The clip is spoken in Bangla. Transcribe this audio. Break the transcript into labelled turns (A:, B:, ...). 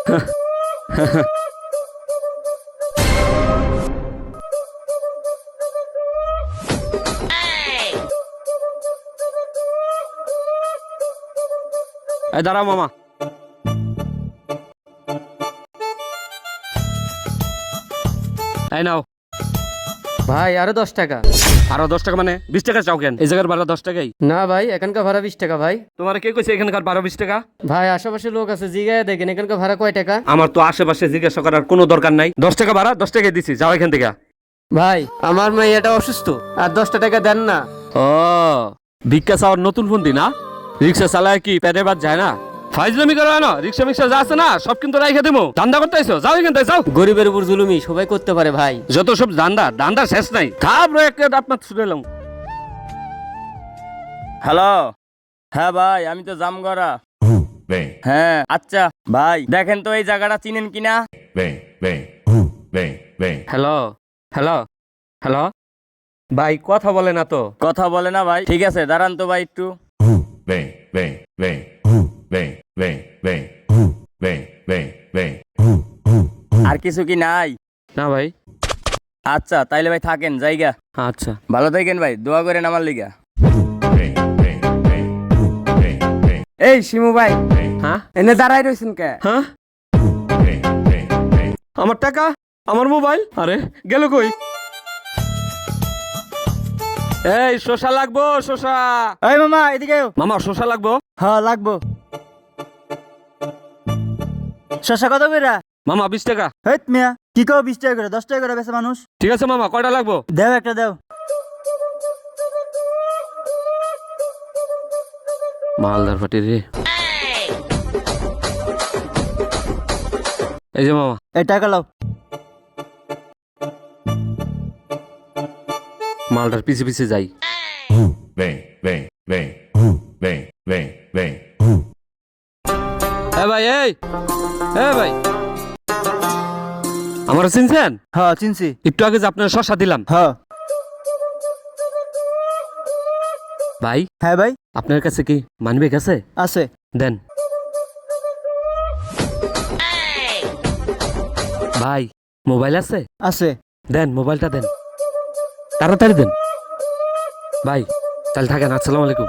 A: দাঁড়াও মামা। এই নাও।
B: ভাই আরও দশ টাকা।
A: আরও দশ টাকা মানে? বিশ টাকা চাও কেন? এই জায়গার ভাড়া দশ টাকাই।
B: না ভাই এখানকার ভাড়া বিশ টাকা ভাই।
A: তোমার কে কইছে এখানকার বারো বিশ টাকা?
B: ভাই আশেপাশে লোক আছে জিগায় দেখেন এখানকার ভাড়া কয় টাকা?
A: আমার তো আশেপাশে জিজ্ঞাসা করার কোনো দরকার নাই। দশ টাকা ভাড়া দশ টাকাই দিছি যাও এখান থেকে।
B: ভাই আমার মেয়ে এটা অসুস্থ আর দশটা টাকা দেন না।
A: ও ভিক্ষা চাওয়ার নতুন ফন্দি না? রিক্সা চালায় কি পেটে বাদ যায় না? ফাইজলামি করো না রিক্সা মিক্সা যা আছে না সব কিন্তু রাইখে দেবো ধান্দা করতে আইসো যাও এখান থেকে যাও।
B: গরিবের উপর জুলুমি সবাই করতে পারে ভাই।
A: যত সব দান্দা দান্দা শেষ নাই। তারপরে একটা আপনার ছুটে এলাম।
C: হ্যালো। হ্যাঁ ভাই আমি তো জামগড়া। হ্যাঁ আচ্ছা ভাই দেখেন তো এই জায়গাটা চিনেন কিনা.
A: Hello hello hello. ভাই কথা বলে না তো।
C: কথা বলে না ভাই। ঠিক আছে দাঁড়ান তো ভাই একটু।
D: vem, vem, vem, hu, vem, vem, vem,
C: আর কিছু কি নাই?
A: না ভাই।
C: আচ্ছা তাইলে ভাই থাকেন জায়গা।
A: আচ্ছা।
C: ভালো থাকেন ভাই দোয়া করেন আমার লিগা।
E: এই শিমু ভাই।
A: হ্যাঁ?
E: এনে দাঁড়াই রয়েছেন কে?
A: হ্যাঁ? আমার টাকা? আমার মোবাইল? আরে গেল কই? এই শশা লাগবো শশা।
E: এই মামা এদিকে
A: মামা শশা লাগবো?
E: হ্যাঁ লাগবো। শশা কত করে
A: মামা বিশ টাকা
E: হেত মিয়া কি কো বিশ টাকা করে দশ টাকা করে বেছে মানুষ
A: ঠিক আছে মামা কয়টা লাগবো
E: দেও একটা দেও
A: মালদার পাটি রে এই যে মামা
E: এই টাকা লাও
A: মালদার পিছে পিছে যাই ভাই এই এ ভাই। আমার চিনছেন?
E: হ্যাঁ চিনছি।
A: একটু আগে যে আপনার শসা দিলাম।
E: হ্যাঁ।
A: ভাই
E: হ্যাঁ ভাই।
A: আপনার কাছে কি মানবে গেছে
E: আছে।
A: দেন। ভাই মোবাইল আছে?
E: আছে।
A: দেন মোবাইলটা দেন। তাড়াতাড়ি দেন। ভাই তাহলে থাকেন আসসালামু আলাইকুম।